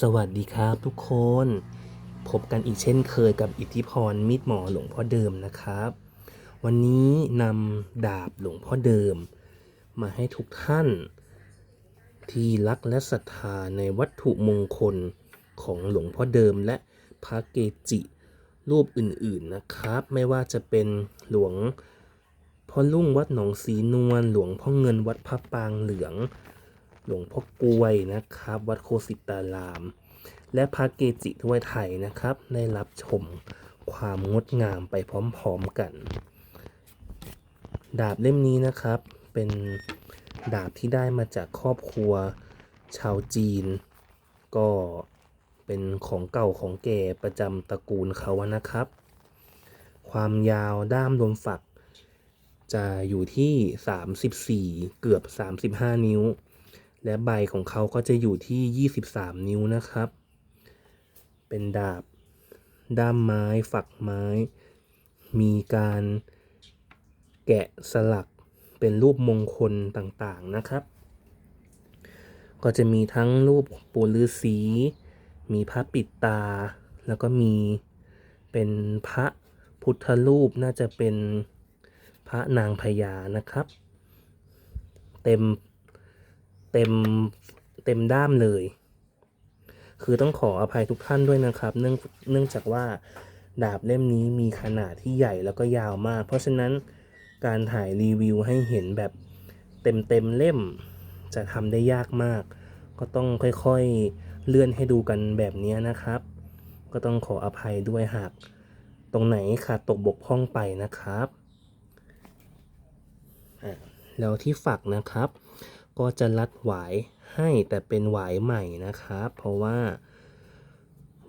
สวัสดีครับทุกคน พบกันอีกเช่นเคยกับอิทธิพรมิตรหมอหลวงพ่อเดิมนะครับ วันนี้นำดาบหลวงพ่อเดิม มาให้ทุกท่าน ที่รักและศรัทธาในวัตถุมงคลของหลวงพ่อเดิมและพระเกจิรูปอื่นๆนะครับ ไม่ว่าจะเป็นหลวงพ่อลุ่งวัดหนองสีนวลหลวงพ่อเงินวัดพระปางเหลือง หลวงพ่อกล้วยนะครับ วัดโคสิตาราม และพระเกจิทั่วไทยนะครับ ได้รับชมความงดงามไปพร้อมๆกัน ดาบเล่มนี้นะครับ เป็นดาบที่ได้มาจากครอบครัวชาวจีน ก็เป็นของเก่าของแก่ประจำตระกูลเขาอะนะครับ ความยาวด้ามลมฝัก จะอยู่ที่ 34 เกือบ 35 นิ้ว และใบของเขาก็จะอยู่ที่ 23 นิ้วนะครับ เป็นดาบ ด้ามไม้ ฝักไม้ มีการแกะสลักเป็นรูปมงคลต่างๆนะครับ ก็จะมีทั้งรูปปู่ฤาษีมีพระปิดตา แล้วก็มีเป็นพระพุทธรูปน่าจะเป็นพระนางพญานะครับ เต็ม เต็มเต็มด้ามเลย คือต้องขออภัยทุกท่านด้วยนะครับ เนื่องเนื่องจากว่าดาบเล่มนี้มีขนาดที่ใหญ่แล้วก็ยาวมาก เพราะฉะนั้นการถ่ายรีวิวให้เห็นแบบเต็มเต็มเล่มจะทำได้ยากมาก ก็ต้องค่อยๆเลื่อนให้ดูกันแบบนี้นะครับ ก็ต้องขออภัยด้วยหาก ตรงไหนขาดตกบกพร่องไปนะครับแล้วที่ฝักนะครับ ก็จะรัดหวายให้แต่เป็นหวายใหม่นะครับ เพราะว่า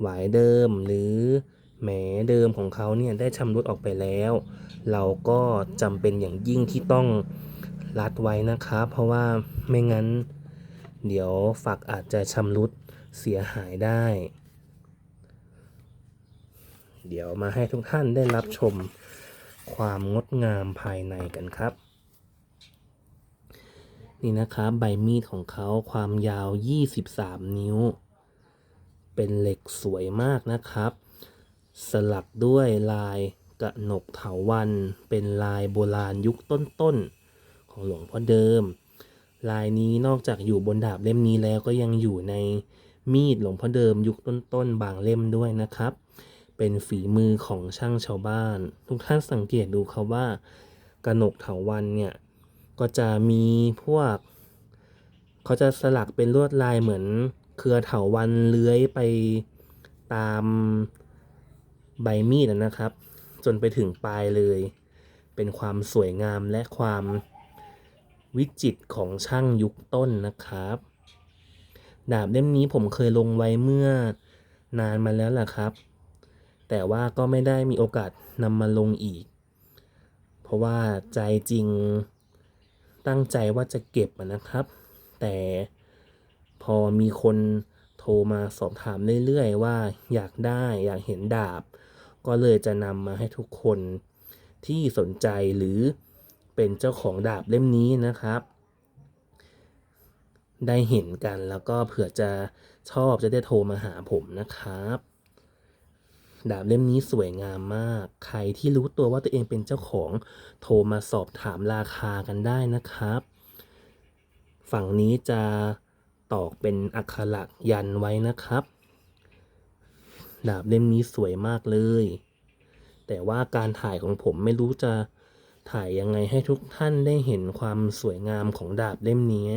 หวายเดิมหรือแหมเดิมของเขาเนี่ยได้ชำรุดออกไปแล้ว เราก็จำเป็นอย่างยิ่งที่ต้องรัดไว้นะครับ เพราะว่าไม่งั้น เดี๋ยวฝักอาจจะชำรุดเสียหายได้ เดี๋ยวมาให้ทุกท่านได้รับชมความงดงามภายในกันครับ นี่นะครับใบมีดของเขาความยาว 23 นิ้ว เป็นเหล็กสวยมากนะครับ สลักด้วยลายกระหนกเถาวัน เป็นลายโบราณยุคต้นๆ ของหลวงพ่อเดิม ลายนี้นอกจากอยู่บนดาบเล่มนี้แล้วก็ยังอยู่ในมีดหลวงพ่อเดิมยุคต้นๆ บางเล่มด้วยนะครับ เป็นฝีมือของช่างชาวบ้าน ทุกท่านสังเกตดูครับว่ากระหนกเถาวันเนี่ย ก็จะมีพวก เขาจะสลักเป็นลวดลายเหมือน เครือเถาวันเลื้อยไปตามใบมีดนะครับ จนไปถึงปลายเลย เป็นความสวยงามและความวิจิตรของช่างยุคต้นนะครับ ดาบเล่มนี้ผมเคยลงไว้เมื่อนานมาแล้วล่ะครับ แต่ว่าก็ไม่ได้มีโอกาสนำมาลงอีก เพราะว่าใจจริง ตั้งใจว่าจะเก็บนะครับ แต่พอมีคนโทรมาสอบถามเรื่อยๆ ว่าอยากได้อยากเห็นดาบ ก็เลยจะนำมาให้ทุกคนที่สนใจหรือเป็นเจ้าของดาบเล่มนี้นะครับ ได้เห็นกันแล้วก็เผื่อจะชอบจะได้โทรมาหาผมนะครับ ดาบเล่มนี้สวยงามมาก ใครที่รู้ตัวว่าตัวเองเป็นเจ้าของ โทรมาสอบถามราคากันได้นะครับ ฝั่งนี้จะตอกเป็นอักขระยันไว้นะครับ ดาบเล่มนี้สวยมากเลย แต่ว่าการถ่ายของผมไม่รู้จะถ่ายยังไงให้ทุกท่านได้เห็นความสวยงามของดาบเล่มนี้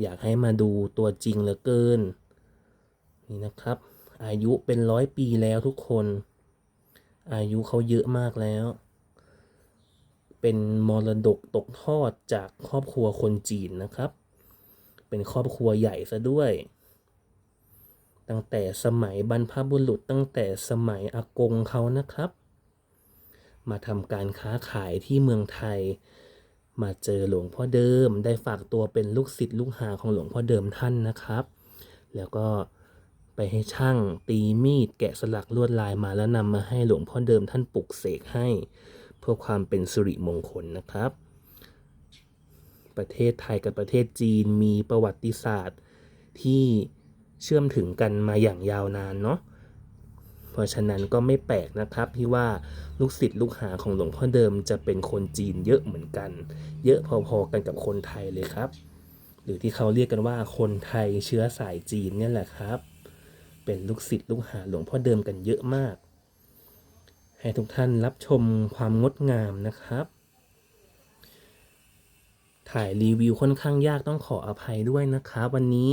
อยากให้มาดูตัวจริงเหลือเกิน นี่นะครับ อายุเป็นร้อยปีแล้วทุกคน อายุเขาเยอะมากแล้ว เป็นมรดกตกทอดจากครอบครัวคนจีนนะครับ เป็นครอบครัวใหญ่ซะด้วย ตั้งแต่สมัยบรรพบุรุษตั้งแต่สมัยอากงเขานะครับ มาทำการค้าขายที่เมืองไทย มาเจอหลวงพ่อเดิม ได้ฝากตัวเป็นลูกศิษย์ลูกหาของหลวงพ่อเดิมท่านนะครับ แล้วก็ ไปให้ช่างตีมีดแกะสลักลวดลายมาแล้วนำมาให้หลวงพ่อเดิมท่านปลุกเสกให้ เพื่อความเป็นสิริมงคลนะครับ ประเทศไทยกับประเทศจีนมีประวัติศาสตร์ที่เชื่อมถึงกันมาอย่างยาวนานเนาะเพราะฉะนั้นก็ไม่แปลกนะครับที่ว่าลูกศิษย์ลูกหาของหลวงพ่อเดิมจะเป็นคนจีนเยอะเหมือนกัน เยอะพอๆกันกับคนไทยเลยครับ หรือที่เขาเรียกกันว่าคนไทยเชื้อสายจีนเนี่ยแหละครับ เป็นลูกศิษย์ลูกหาหลวงพ่อเดิมกันเยอะมาก ให้ทุกท่านรับชมความงดงามนะครับ ถ่ายรีวิวค่อนข้างยากต้องขออภัยด้วยนะครับ วันนี้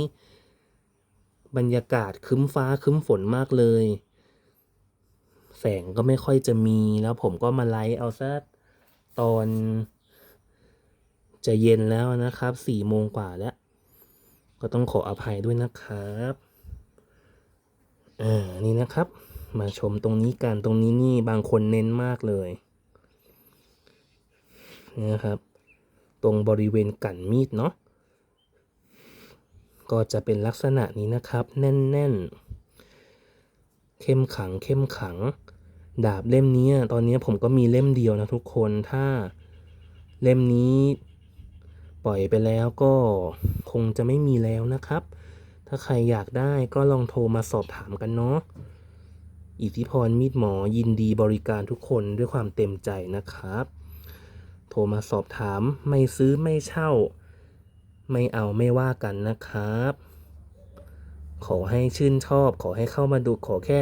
บรรยากาศคึ้มฟ้าคึ้มฝนมากเลย แสงก็ไม่ค่อยจะมีแล้วผมก็มาไลฟ์เอาซะตอน จะเย็นแล้วนะครับสี่โมงกว่าแล้ว ก็ต้องขออภัยด้วยนะครับ อ่านี่นะครับ มาชมตรงนี้กันตรงนี้นี่บางคนเน้นมากเลยนะครับ ตรงบริเวณกันมีดเนาะก็จะเป็นลักษณะนี้นะครับ แน่นๆ เข้มขังเข้มขัง ดาบเล่มนี้ตอนนี้ผมก็มีเล่มเดียวนะทุกคนถ้าเล่มนี้ปล่อยไปแล้วก็คงจะไม่มีแล้วนะครับ ถ้าใครอยากได้ก็ลองโทรมาสอบถามกันเนาะ อิทธิพรมีดหมอยินดีบริการทุกคนด้วยความเต็มใจนะครับ โทรมาสอบถามไม่ซื้อไม่เช่า ไม่เอาไม่ว่ากันนะครับ ขอให้ชื่นชอบ ขอให้เข้ามาดูขอแค่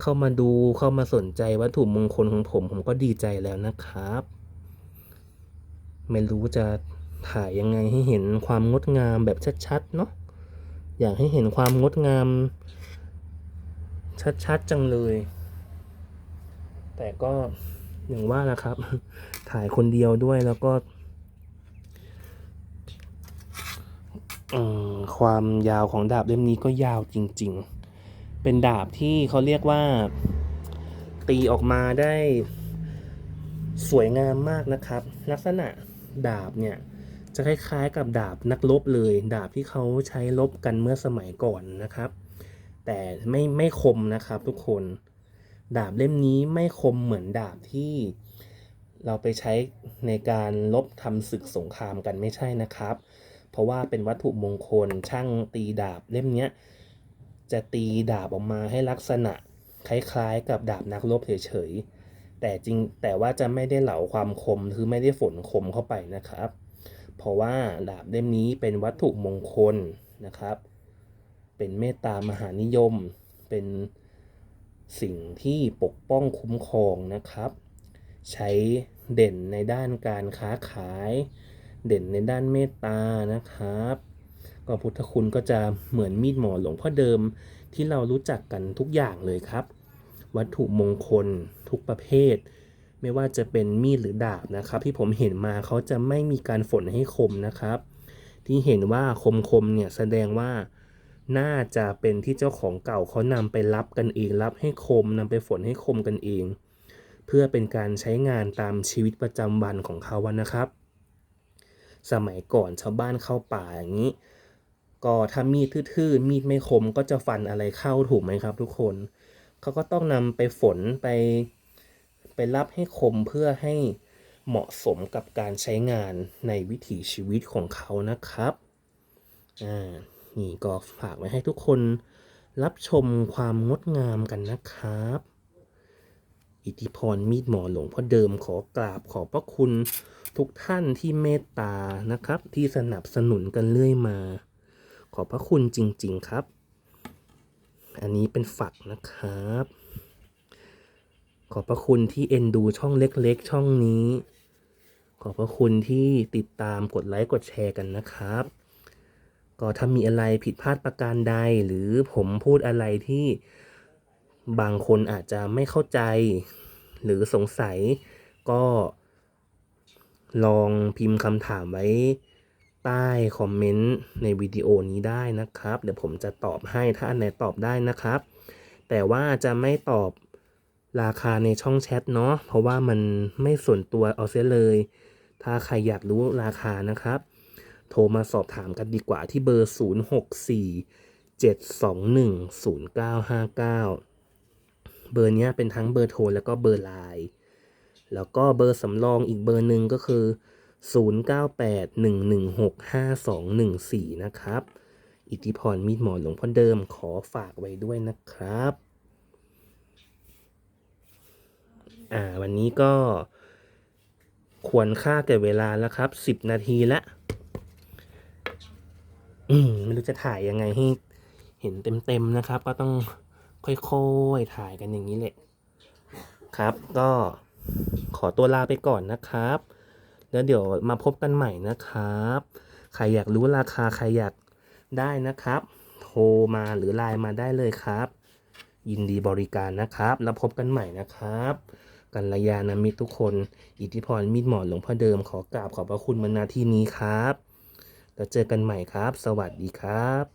เข้ามาดูเข้ามาสนใจวัตถุมงคลของผมผมก็ดีใจแล้วนะครับ ไม่รู้จะถ่ายยังไงให้เห็นความงดงามแบบชัดๆ เนาะ อยากให้เห็นความงดงาม ชัดๆจังเลย แต่ก็อย่างว่านะครับ ถ่ายคนเดียวด้วยแล้วก็ความยาวของดาบเล่มนี้ก็ยาวจริง ๆ เป็นดาบที่เขาเรียกว่า ตีออกมาได้สวยงามมากนะครับ ลักษณะดาบเนี่ย จะคล้ายๆกับดาบนักรบเลย ดาบที่เขาใช้รบกันเมื่อสมัยก่อนนะครับ แต่ไม่ไม่คมนะครับทุกคน ดาบเล่มนี้ไม่คมเหมือนดาบที่เราไปใช้ในการลบทำศึกสงครามกันไม่ใช่นะครับ เพราะว่าเป็นวัตถุมงคลช่างตีดาบเล่มนี้จะตีดาบออกมาให้ลักษณะคล้ายๆ กับดาบนักรบเฉยๆแต่จริงแต่ว่าจะไม่ได้เหลาความคมคือไม่ได้ฝนคมเข้าไปนะครับ เพราะว่าดาบเล่มนี้เป็นวัตถุมงคลนะครับ เป็นเมตตามหานิยม เป็นสิ่งที่ปกป้องคุ้มครองนะครับ ใช้เด่นในด้านการค้าขาย เด่นในด้านเมตตานะครับ ก็พุทธคุณก็จะเหมือนมีดหมอหลวงพ่อเดิมที่เรารู้จักกันทุกอย่างเลยครับ วัตถุมงคลทุกประเภท ไม่ว่าจะเป็นมีดหรือดาบนะครับ ที่ผมเห็นมาเขาจะไม่มีการฝนให้คมนะครับ ที่เห็นว่าคมคมๆเนี่ยแสดงว่าน่าจะเป็นที่เจ้าของเก่าเขานำไปรับกันเอง รับให้คมนำไปฝนให้คมกันเอง เพื่อเป็นการใช้งานตามชีวิตประจำวันของเขาอะนะครับ สมัยก่อนชาวบ้านเข้าป่าอย่างนี้ ก็ถ้ามีดทื่อๆ มีดไม่คมก็จะฟันอะไรเข้าถูกไหมครับ ทุกคนเขาก็ต้องนำไปฝนไป ไปรับให้คมเพื่อให้เหมาะสมกับการใช้งานในวิถีชีวิตของเขานะครับ อ่า นี่ก็ฝากไว้ให้ทุกคนรับชมความงดงามกันนะครับ อิทธิพรมีดหมอหลวงพ่อเดิมขอกราบขอบพระคุณทุกท่านที่เมตตานะครับ ที่สนับสนุนกันเรื่อยมา ขอบพระคุณจริง ๆครับ อันนี้เป็นฝักนะครับ ขอบพระคุณที่เอ็นดูช่องเล็กๆ ช่องนี้ ขอบพระคุณที่ติดตามกดไลค์กดแชร์กันนะครับ ก็ถ้ามีอะไรผิดพลาดประการใด หรือผมพูดอะไรที่บางคนอาจจะไม่เข้าใจ หรือสงสัย ก็ลองพิมพ์คำถามไว้ใต้คอมเมนต์ในวิดีโอนี้ได้นะครับ เดี๋ยวผมจะตอบให้ถ้าอันไหนตอบได้นะครับ แต่ว่าจะไม่ตอบ ราคาในช่องแชทเนาะเพราะว่ามันไม่ส่วนตัวเอาเสียเลย ถ้าใครอยากรู้ราคานะครับ โทรมาสอบถามกันดีกว่าที่เบอร์ 064 721 0959 เบอร์เนี้ยเป็นทั้งเบอร์โทรแล้วก็เบอร์ไลน์แล้วก็เบอร์สำรองอีกเบอร์หนึ่งก็คือ 0981165214 นะครับ อิทธิพรมีดหมอหลวงพ่อเดิมขอฝากไว้ด้วยนะครับ อ่าวันนี้ก็ควรค่าแก่เวลาแล้วครับสิบนาทีละอืมไม่รู้จะถ่ายยังไงให้เห็นเต็มๆนะครับ ก็ต้องค่อยๆถ่ายกันอย่างนี้แหละครับ ก็ขอตัวลาไปก่อนนะครับ แล้วเดี๋ยวมาพบกันใหม่นะครับ ใครอยากรู้ราคาใครอยากได้นะครับ โทรมาหรือไลน์มาได้เลยครับ ยินดีบริการนะครับ แล้วพบกันใหม่นะครับ กัลยาณมิตรทุกคน อิทธิพรมีดหมอนหลวงพ่อเดิมขอกราบขอบพระคุณมาณที่นี้ครับ แล้วเจอกันใหม่ครับ สวัสดีครับ